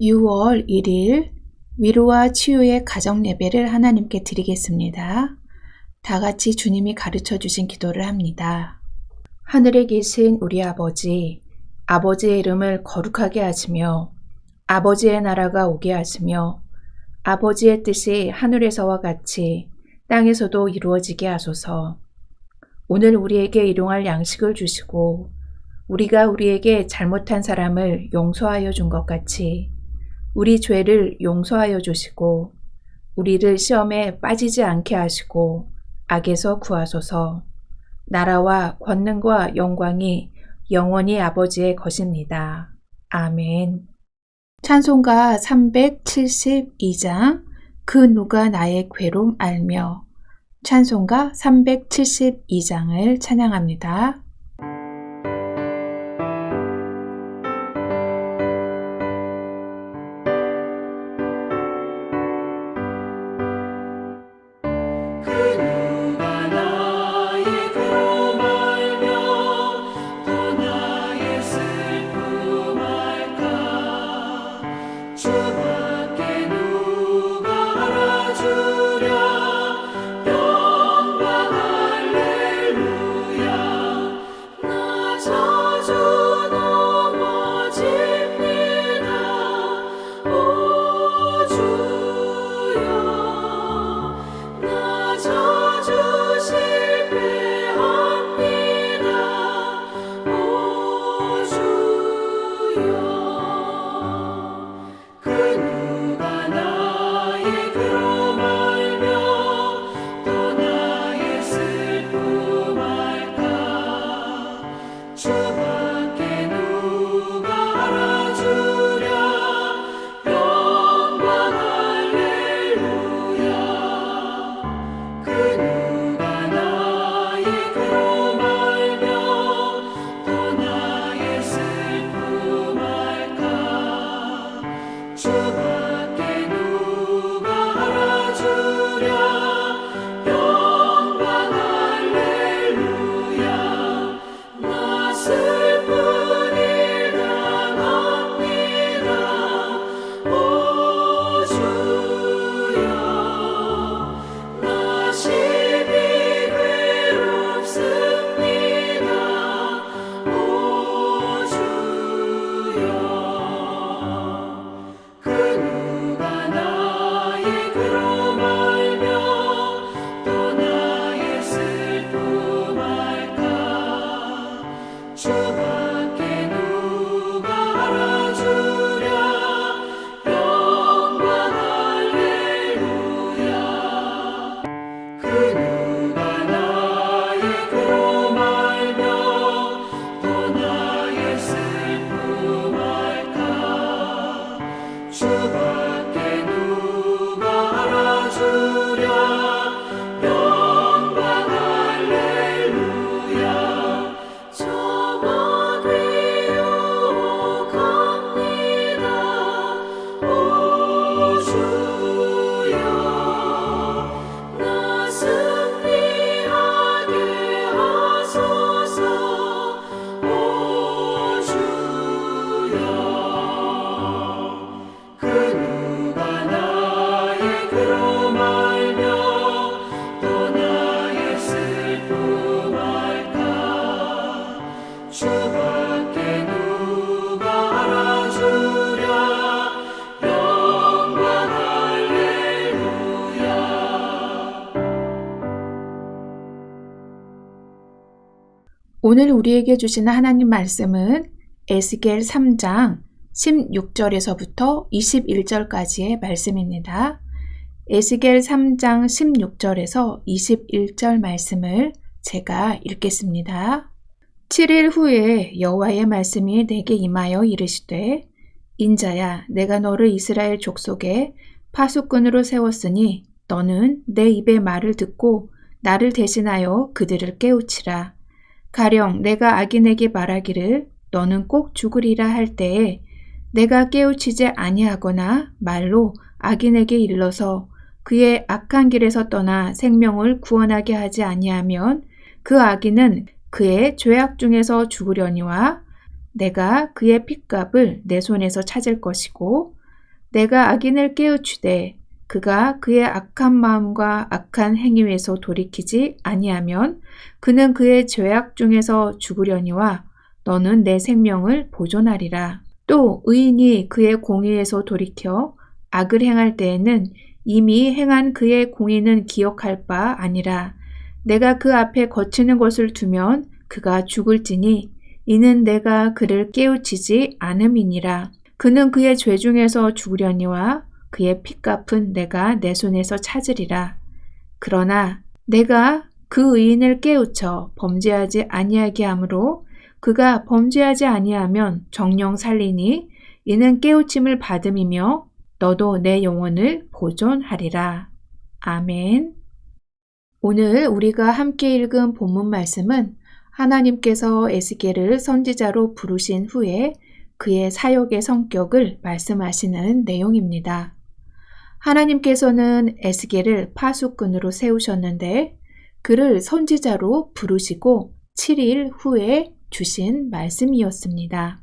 6월 1일 위로와 치유의 가정 예배를 하나님께 드리겠습니다. 다 같이 주님이 가르쳐 주신 기도를 합니다. 하늘에 계신 우리 아버지, 아버지의 이름을 거룩하게 하시며 아버지의 나라가 오게 하시며 아버지의 뜻이 하늘에서와 같이 땅에서도 이루어지게 하소서. 오늘 우리에게 일용할 양식을 주시고 우리가 우리에게 잘못한 사람을 용서하여 준 것 같이 우리 죄를 용서하여 주시고 우리를 시험에 빠지지 않게 하시고 악에서 구하소서. 나라와 권능과 영광이 영원히 아버지의 것입니다. 아멘. 찬송가 372장 그 누가 나의 괴로움 알며 찬송가 372장을 찬양합니다. 오늘 우리에게 주시는 하나님 말씀은 에스겔 3장 16절에서부터 21절까지의 말씀입니다. 에스겔 3장 16절에서 21절 말씀을 제가 읽겠습니다. 7일 후에 여호와의 말씀이 내게 임하여 이르시되 인자야 내가 너를 이스라엘 족속에 파수꾼으로 세웠으니 너는 내 입의 말을 듣고 나를 대신하여 그들을 깨우치라. 가령 내가 악인에게 말하기를 너는 꼭 죽으리라 할 때에 내가 깨우치지 아니하거나 말로 악인에게 일러서 그의 악한 길에서 떠나 생명을 구원하게 하지 아니하면 그 악인은 그의 죄악 중에서 죽으려니와 내가 그의 핏값을 내 손에서 찾을 것이고 내가 악인을 깨우치되 그가 그의 악한 마음과 악한 행위에서 돌이키지 아니하면 그는 그의 죄악 중에서 죽으려니와 너는 내 생명을 보존하리라. 또 의인이 그의 공의에서 돌이켜 악을 행할 때에는 이미 행한 그의 공의는 기억할 바 아니라 내가 그 앞에 거치는 것을 두면 그가 죽을지니 이는 내가 그를 깨우치지 않음이니라. 그는 그의 죄 중에서 죽으려니와 그의 핏값은 내가 내 손에서 찾으리라. 그러나 내가 그 의인을 깨우쳐 범죄하지 아니하게 하므로 그가 범죄하지 아니하면 정령 살리니 이는 깨우침을 받음이며 너도 내 영혼을 보존하리라. 아멘. 오늘 우리가 함께 읽은 본문 말씀은 하나님께서 에스겔을 선지자로 부르신 후에 그의 사역의 성격을 말씀하시는 내용입니다. 하나님께서는 에스겔을 파수꾼으로 세우셨는데 그를 선지자로 부르시고 7일 후에 주신 말씀이었습니다.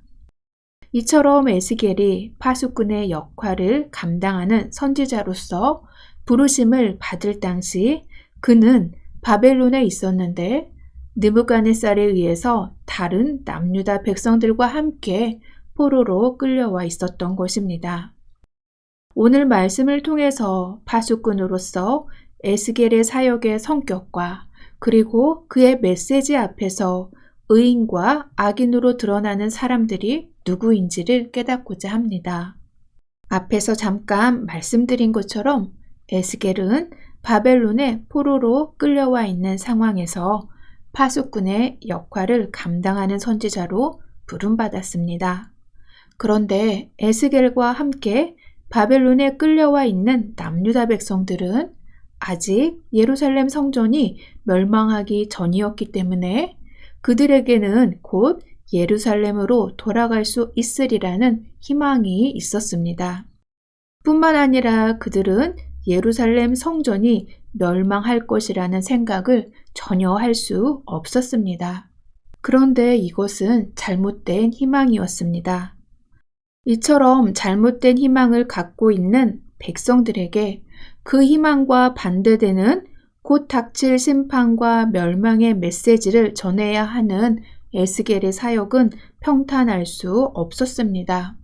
이처럼 에스겔이 파수꾼의 역할을 감당하는 선지자로서 부르심을 받을 당시 그는 바벨론에 있었는데 느부갓네살에 의해서 다른 남유다 백성들과 함께 포로로 끌려와 있었던 것입니다. 오늘 말씀을 통해서 파수꾼으로서 에스겔의 사역의 성격과 그리고 그의 메시지 앞에서 의인과 악인으로 드러나는 사람들이 누구인지를 깨닫고자 합니다. 앞에서 잠깐 말씀드린 것처럼 에스겔은 바벨론의 포로로 끌려와 있는 상황에서 파수꾼의 역할을 감당하는 선지자로 부름받았습니다. 그런데 에스겔과 함께 바벨론에 끌려와 있는 남유다 백성들은 아직 예루살렘 성전이 멸망하기 전이었기 때문에 그들에게는 곧 예루살렘으로 돌아갈 수 있으리라는 희망이 있었습니다. 뿐만 아니라 그들은 예루살렘 성전이 멸망할 것이라는 생각을 전혀 할 수 없었습니다. 그런데 이것은 잘못된 희망이었습니다. 이처럼 잘못된 희망을 갖고 있는 백성들에게 그 희망과 반대되는 곧 닥칠 심판과 멸망의 메시지를 전해야 하는 에스겔의 사역은 평탄할 수 없었습니다.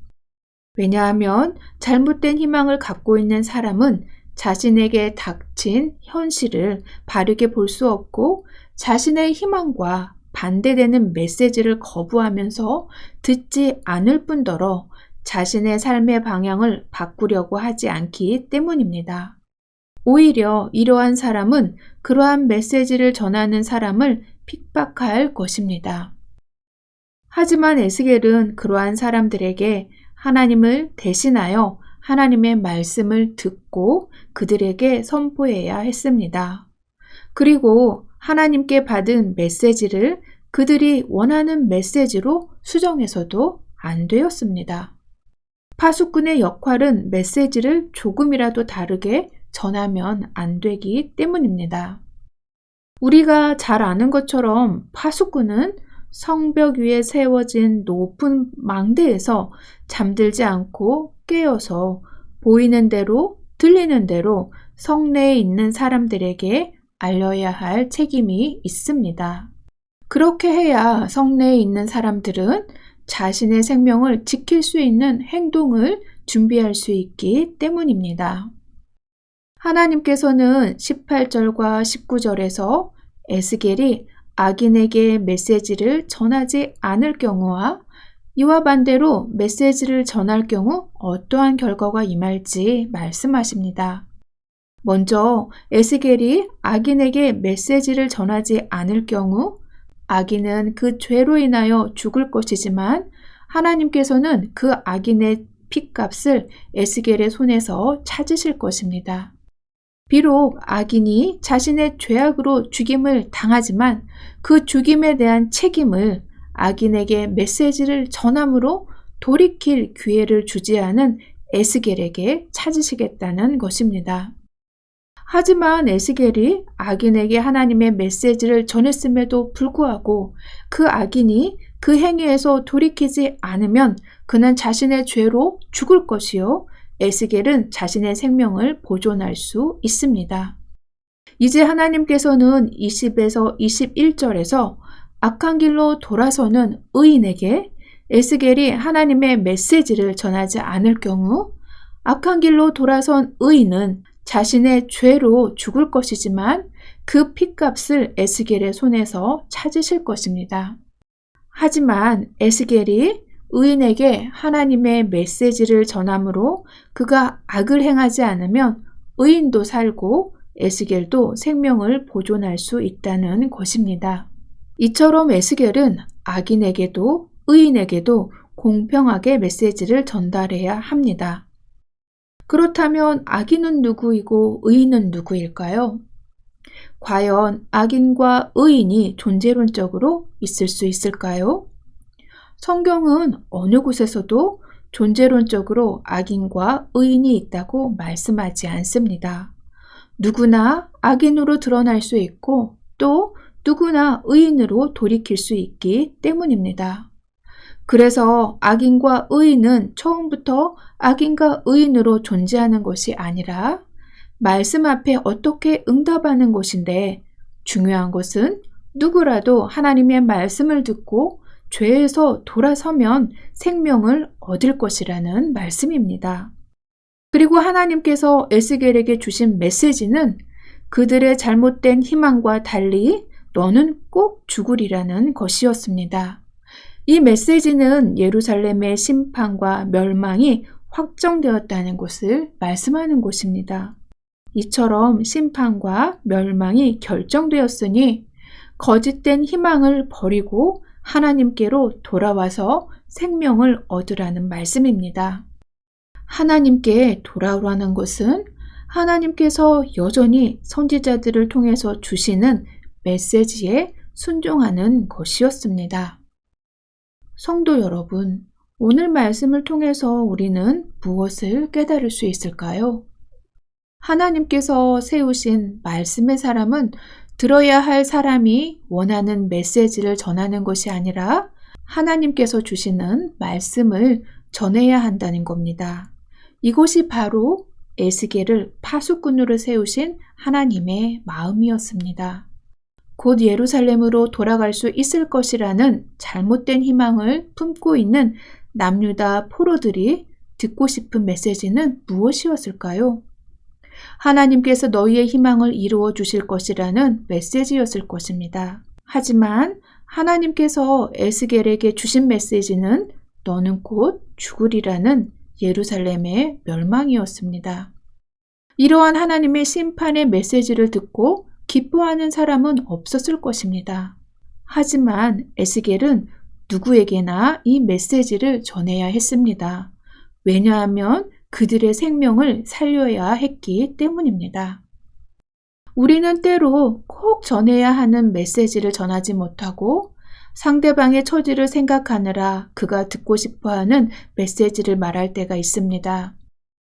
왜냐하면 잘못된 희망을 갖고 있는 사람은 자신에게 닥친 현실을 바르게 볼 수 없고 자신의 희망과 반대되는 메시지를 거부하면서 듣지 않을 뿐더러 자신의 삶의 방향을 바꾸려고 하지 않기 때문입니다. 오히려 이러한 사람은 그러한 메시지를 전하는 사람을 핍박할 것입니다. 하지만 에스겔은 그러한 사람들에게 하나님을 대신하여 하나님의 말씀을 듣고 그들에게 선포해야 했습니다. 그리고 하나님께 받은 메시지를 그들이 원하는 메시지로 수정해서도 안 되었습니다. 파수꾼의 역할은 메시지를 조금이라도 다르게 전하면 안 되기 때문입니다. 우리가 잘 아는 것처럼 파수꾼은 성벽 위에 세워진 높은 망대에서 잠들지 않고 깨어서 보이는 대로 들리는 대로 성내에 있는 사람들에게 알려야 할 책임이 있습니다. 그렇게 해야 성내에 있는 사람들은 자신의 생명을 지킬 수 있는 행동을 준비할 수 있기 때문입니다. 하나님께서는 18절과 19절에서 에스겔이 악인에게 메시지를 전하지 않을 경우와 이와 반대로 메시지를 전할 경우 어떠한 결과가 임할지 말씀하십니다. 먼저 에스겔이 악인에게 메시지를 전하지 않을 경우 악인은 그 죄로 인하여 죽을 것이지만 하나님께서는 그 악인의 핏값을 에스겔의 손에서 찾으실 것입니다. 비록 악인이 자신의 죄악으로 죽임을 당하지만 그 죽임에 대한 책임을 악인에게 메시지를 전함으로 돌이킬 기회를 주지 않은 에스겔에게 찾으시겠다는 것입니다. 하지만 에스겔이 악인에게 하나님의 메시지를 전했음에도 불구하고 그 악인이 그 행위에서 돌이키지 않으면 그는 자신의 죄로 죽을 것이요. 에스겔은 자신의 생명을 보존할 수 있습니다. 이제 하나님께서는 20에서 21절에서 악한 길로 돌아서는 의인에게 에스겔이 하나님의 메시지를 전하지 않을 경우 악한 길로 돌아선 의인은 자신의 죄로 죽을 것이지만 그 핏값을 에스겔의 손에서 찾으실 것입니다. 하지만 에스겔이 의인에게 하나님의 메시지를 전함으로 그가 악을 행하지 않으면 의인도 살고 에스겔도 생명을 보존할 수 있다는 것입니다. 이처럼 에스겔은 악인에게도 의인에게도 공평하게 메시지를 전달해야 합니다. 그렇다면 악인은 누구이고 의인은 누구일까요? 과연 악인과 의인이 존재론적으로 있을 수 있을까요? 성경은 어느 곳에서도 존재론적으로 악인과 의인이 있다고 말씀하지 않습니다. 누구나 악인으로 드러날 수 있고 또 누구나 의인으로 돌이킬 수 있기 때문입니다. 그래서 악인과 의인은 처음부터 악인과 의인으로 존재하는 것이 아니라 말씀 앞에 어떻게 응답하는 것인데 중요한 것은 누구라도 하나님의 말씀을 듣고 죄에서 돌아서면 생명을 얻을 것이라는 말씀입니다. 그리고 하나님께서 에스겔에게 주신 메시지는 그들의 잘못된 희망과 달리 너는 꼭 죽으리라는 것이었습니다. 이 메시지는 예루살렘의 심판과 멸망이 확정되었다는 것을 말씀하는 것입니다. 이처럼 심판과 멸망이 결정되었으니 거짓된 희망을 버리고 하나님께로 돌아와서 생명을 얻으라는 말씀입니다. 하나님께 돌아오라는 것은 하나님께서 여전히 선지자들을 통해서 주시는 메시지에 순종하는 것이었습니다. 성도 여러분, 오늘 말씀을 통해서 우리는 무엇을 깨달을 수 있을까요? 하나님께서 세우신 말씀의 사람은 들어야 할 사람이 원하는 메시지를 전하는 것이 아니라 하나님께서 주시는 말씀을 전해야 한다는 겁니다. 이것이 바로 에스겔을 파수꾼으로 세우신 하나님의 마음이었습니다. 곧 예루살렘으로 돌아갈 수 있을 것이라는 잘못된 희망을 품고 있는 남유다 포로들이 듣고 싶은 메시지는 무엇이었을까요? 하나님께서 너희의 희망을 이루어 주실 것이라는 메시지였을 것입니다. 하지만 하나님께서 에스겔에게 주신 메시지는 너는 곧 죽으리라는 예루살렘의 멸망이었습니다. 이러한 하나님의 심판의 메시지를 듣고 기뻐하는 사람은 없었을 것입니다. 하지만 에스겔은 누구에게나 이 메시지를 전해야 했습니다. 왜냐하면 그들의 생명을 살려야 했기 때문입니다. 우리는 때로 꼭 전해야 하는 메시지를 전하지 못하고 상대방의 처지를 생각하느라 그가 듣고 싶어 하는 메시지를 말할 때가 있습니다.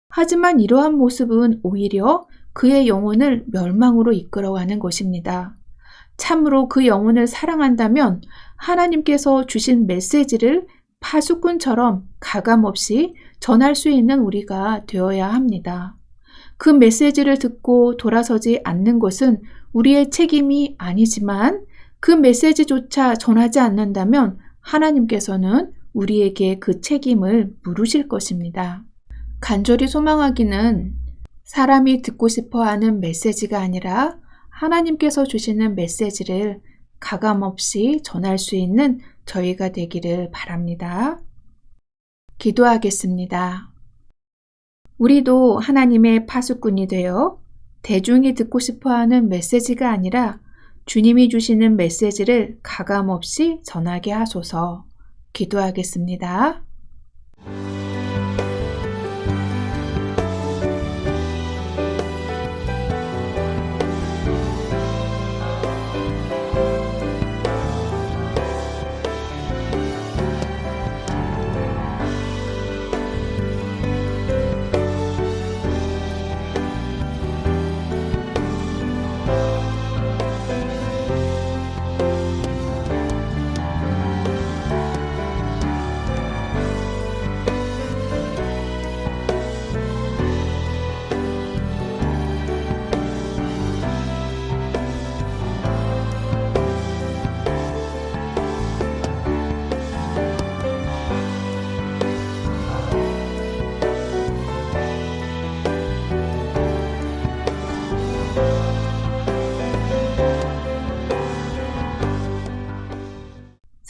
하지만 이러한 모습은 오히려 그의 영혼을 멸망으로 이끌어가는 것입니다. 참으로 그 영혼을 사랑한다면 하나님께서 주신 메시지를 파수꾼처럼 가감없이 전할 수 있는 우리가 되어야 합니다. 그 메시지를 듣고 돌아서지 않는 것은 우리의 책임이 아니지만 그 메시지조차 전하지 않는다면 하나님께서는 우리에게 그 책임을 물으실 것입니다. 간절히 소망하기는 사람이 듣고 싶어 하는 메시지가 아니라 하나님께서 주시는 메시지를 가감없이 전할 수 있는 저희가 되기를 바랍니다. 기도하겠습니다. 우리도 하나님의 파수꾼이 되어 대중이 듣고 싶어 하는 메시지가 아니라 주님이 주시는 메시지를 가감없이 전하게 하소서 기도하겠습니다.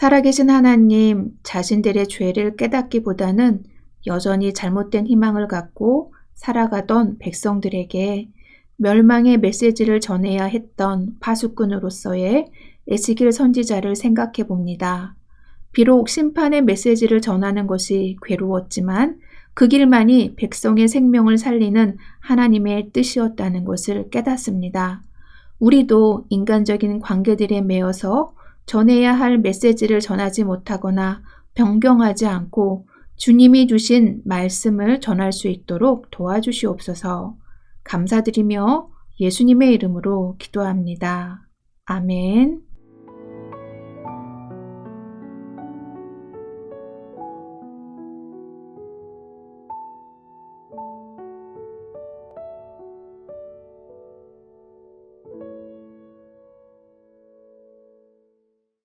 살아계신 하나님 자신들의 죄를 깨닫기보다는 여전히 잘못된 희망을 갖고 살아가던 백성들에게 멸망의 메시지를 전해야 했던 파수꾼으로서의 에스겔 선지자를 생각해 봅니다. 비록 심판의 메시지를 전하는 것이 괴로웠지만 그 길만이 백성의 생명을 살리는 하나님의 뜻이었다는 것을 깨닫습니다. 우리도 인간적인 관계들에 매여서 전해야 할 메시지를 전하지 못하거나 변경하지 않고 주님이 주신 말씀을 전할 수 있도록 도와주시옵소서 감사드리며 예수님의 이름으로 기도합니다. 아멘.